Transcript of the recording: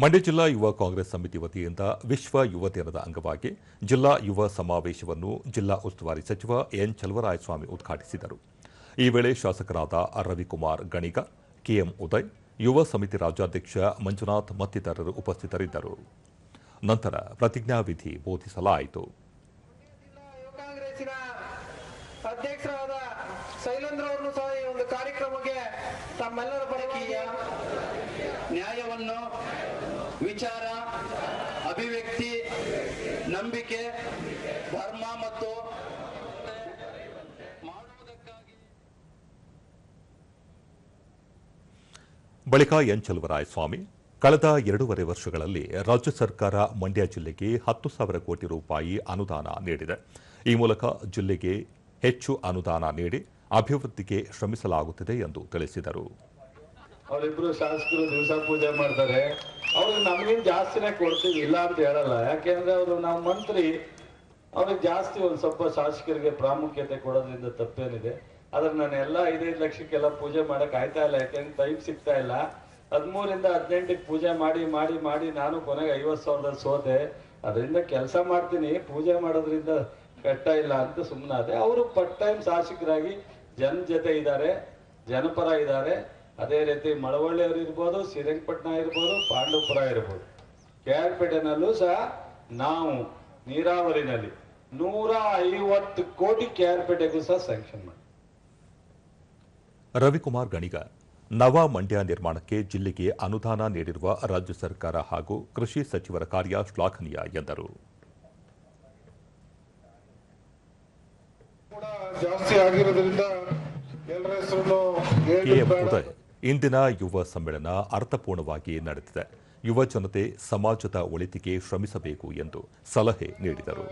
ಮಂಡ್ಯ ಜಿಲ್ಲಾ ಯುವ ಕಾಂಗ್ರೆಸ್ ಸಮಿತಿ ವತಿಯಿಂದ ವಿಶ್ವ ಯುವ ದಿನದ ಅಂಗವಾಗಿ ಜಿಲ್ಲಾ ಯುವ ಸಮಾವೇಶವನ್ನು ಜಿಲ್ಲಾ ಉಸ್ತುವಾರಿ ಸಚಿವ ಎನ್ ಚಲವರಾಯಸ್ವಾಮಿ ಉದ್ಘಾಟಿಸಿದರು. ಈ ವೇಳೆ ಶಾಸಕರಾದ ರವಿಕುಮಾರ್ ಗಣಿಗ, ಕೆಎಂ ಉದಯ್, ಯುವ ಸಮಿತಿ ರಾಜ್ಯಾಧ್ಯಕ್ಷ ಮಂಜುನಾಥ್ ಮತ್ತಿತರರು ಉಪಸ್ಥಿತರಿದ್ದರು. ನಂತರ ಪ್ರತಿಜ್ಞಾವಿಧಿ ಬೋಧಿಸಲಾಯಿತು. ಕಾರ್ಯಕ್ರಮಕ್ಕೆ ತಮ್ಮೆಲ್ಲರ ನ್ಯಾಯವನ್ನು ವಿಚಾರ ಅಭಿವ್ಯಕ್ತಿ ನಂಬಿಕೆ ಧರ್ಮ ಮತ್ತು ಮಾಡುವುದಕ್ಕಾಗಿ. ಬಳಿಕ ಎನ್ ಸ್ವಾಮಿ ಕಳೆದ ಎರಡೂವರೆ ವರ್ಷಗಳಲ್ಲಿ ರಾಜ್ಯ ಸರ್ಕಾರ ಮಂಡ್ಯ ಜಿಲ್ಲೆಗೆ ಹತ್ತು ಸಾವಿರ ಕೋಟಿ ರೂಪಾಯಿ ಅನುದಾನ ನೀಡಿದೆ. ಈ ಮೂಲಕ ಜಿಲ್ಲೆಗೆ ಹೆಚ್ಚು ಅನುದಾನ ನೀಡಿ ಅಭಿವೃದ್ಧಿಗೆ ಶ್ರಮಿಸಲಾಗುತ್ತಿದೆ ಎಂದು ತಿಳಿಸಿದರು. ಅವರಿಬ್ಬರು ಶಾಸಕರು ದಿವಸ ಪೂಜೆ ಮಾಡ್ತಾರೆ. ಅವ್ರಿಗೆ ನಮ್ಗಿಂತ ಜಾಸ್ತಿನೇ ಕೊಡ್ತೀವಿ ಇಲ್ಲ ಅಂತ ಹೇಳಲ್ಲ. ಯಾಕೆಂದ್ರೆ ಅವರು ನಮ್ಮ ಮಂತ್ರಿ, ಅವ್ರಿಗೆ ಜಾಸ್ತಿ ಒಂದ್ ಸ್ವಲ್ಪ ಶಾಸಕರಿಗೆ ಪ್ರಾಮುಖ್ಯತೆ ಕೊಡೋದ್ರಿಂದ ತಪ್ಪೇನಿದೆ. ಆದ್ರೆ ನಾನು ಎಲ್ಲ ಐದೈದು ಲಕ್ಷಕ್ಕೆಲ್ಲ ಪೂಜೆ ಮಾಡಕ್ ಆಯ್ತಾ ಇಲ್ಲ, ಯಾಕೆಂದ್ರೆ ಟೈಮ್ ಸಿಗ್ತಾ ಇಲ್ಲ. ಹದಿಮೂರಿಂದ ಹದಿನೆಂಟಕ್ಕೆ ಪೂಜೆ ಮಾಡಿ ಮಾಡಿ ಮಾಡಿ ನಾನು ಕೊನೆಗೆ ಐವತ್ತು ಸಾವಿರದಲ್ಲಿ ಸೋತೆ. ಅದರಿಂದ ಕೆಲಸ ಮಾಡ್ತೀನಿ, ಪೂಜೆ ಮಾಡೋದ್ರಿಂದ ಕೆಟ್ಟ ಇಲ್ಲ ಅಂತ ಸುಮ್ಮನಾದೆ ಅವರು ಪಟ್ ಟೈಮ್ ಶಾಸಕರಾಗಿ ಜನ ಜೊತೆ ಇದ್ದಾರೆ, ಜನಪರ ಇದ್ದಾರೆ. ಅದೇ ರೀತಿ ಮಳವಳ್ಳಿಯವರು ಇರ್ಬೋದು ಶ್ರೀರಂಗಪಟ್ಟಣ ಇರ್ಬೋದು ಪಾಂಡವಪುರ ಇರ್ಬೋದು. ಕೆ ಆರ್ ಪೇಟೆನಲ್ಲೂ ಸಹ ನಾವು ನೀರಾವರಿನಲ್ಲಿ ನೂರ ಐವತ್ತು ಕೋಟಿ ಕೆ ಆರ್ ಪೇಟೆಗೂ ಸಹ ಸ್ಯಾಂಕ್ಷನ್ ಮಾಡಿ. ರವಿಕುಮಾರ್ ಗಣಿಗ ನವ ಮಂಡ್ಯ ನಿರ್ಮಾಣಕ್ಕೆ ಜಿಲ್ಲೆಗೆ ಅನುದಾನ ನೀಡಿರುವ ರಾಜ್ಯ ಸರ್ಕಾರ ಹಾಗೂ ಕೃಷಿ ಸಚಿವರ ಕಾರ್ಯ ಶ್ಲಾಘನೀಯ ಎಂದರು. ಕೂಡ ಜಾಸ್ತಿ ಆಗಿರೋದ್ರಿಂದ ಉದಯ್ ಇಂದಿನ ಯುವ ಸಮ್ಮೇಳನ ಅರ್ಥಪೂರ್ಣವಾಗಿ ನಡೆದಿದೆ. ಯುವ ಜನತೆ ಸಮಾಜದ ಒಳಿತಿಗೆ ಶ್ರಮಿಸಬೇಕು ಎಂದು ಸಲಹೆ ನೀಡಿದರು.